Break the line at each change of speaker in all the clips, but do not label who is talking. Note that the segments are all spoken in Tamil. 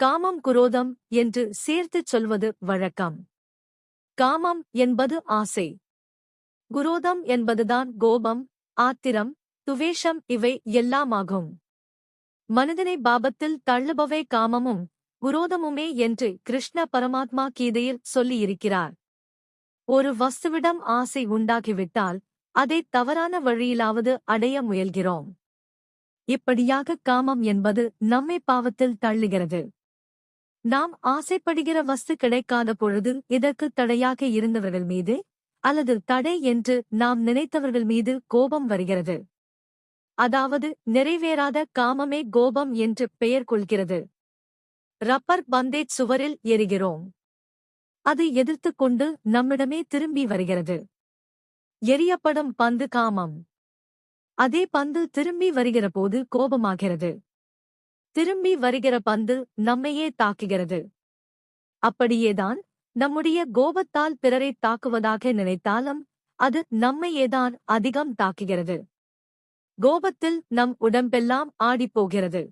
காமம் குரோதம் என்று சேர்த்துச் சொல்வது வழக்கம். காமம் என்பது ஆசை. குரோதம் என்பதுதான் கோபம் ஆத்திரம் துவேஷம் இவை எல்லாமாகும். மனிதனை பாபத்தில் தள்ளுபவே காமமும் குரோதமுமே என்று கிருஷ்ண பரமாத்மா கீதையில் சொல்லியிருக்கிறார். ஒரு வஸ்துவிடம் ஆசை உண்டாகிவிட்டால் அதை தவறான வழியிலாவது அடைய முயல்கிறோம். இப்படியாக காமம் என்பது நம்மை பாவத்தில் தள்ளுகிறது. நாம் ஆசைப்படுகிற வஸ்து கிடைக்காத பொழுது இதற்கு தடையாக இருந்தவர்கள் மீது அல்லது தடை என்று நாம் நினைத்தவர்கள் மீது கோபம் வருகிறது. அதாவது நிறைவேறாத காமமே கோபம் என்று பெயர் கொள்கிறது. ரப்பர் பந்தேட் சுவரில் எரிகிறோம் அது எதிர்த்து கொண்டு நம்மிடமே திரும்பி வருகிறது. எரியப்படும் பந்து காமம். அதே பந்து திரும்பி வருகிற போது கோபமாகிறது. திரும்பி வருகிற பந்து நம்மையே தாக்குகிறது. அப்படியேதான் நம்முடைய கோபத்தால் பிறரை தாக்குவதாக நினைத்தாலும் அது நம்மையேதான் அதிகம் தாக்குகிறது. கோபத்தில் நம் உடம்பெல்லாம் ஆடிப்போகிறது.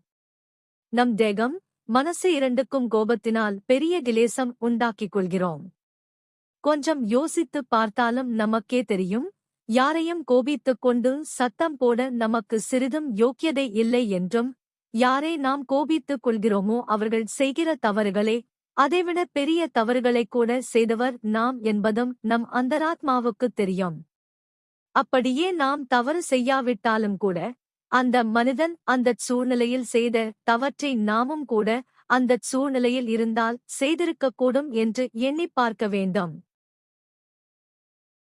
நம் தேகம் மனசு இரண்டுக்கும் கோபத்தினால் பெரிய கிலேசம் உண்டாக்கிக் கொள்கிறோம். கொஞ்சம் யோசித்துப் பார்த்தாலும் நமக்கே தெரியும் யாரையும் கோபித்துக் கொண்டு சத்தம் போட நமக்கு சிறிதும் யோக்கியதை இல்லை என்றும் யாரை நாம் கோபித்துக் கொள்கிறோமோ அவர்கள் செய்கிற தவறுகளே அதைவிட பெரிய தவறுகளைக் கூட செய்தவர் நாம் என்பதும் நம் அந்தராத்மாவுக்குத் தெரியும். அப்படியே நாம் தவறு செய்யாவிட்டாலும் கூட அந்த மனிதன் அந்தச் சூழ்நிலையில் செய்த தவற்றை நாமும் கூட அந்தச் சூழ்நிலையில் இருந்தால் செய்திருக்கக்கூடும் என்று எண்ணிப் பார்க்க வேண்டும்.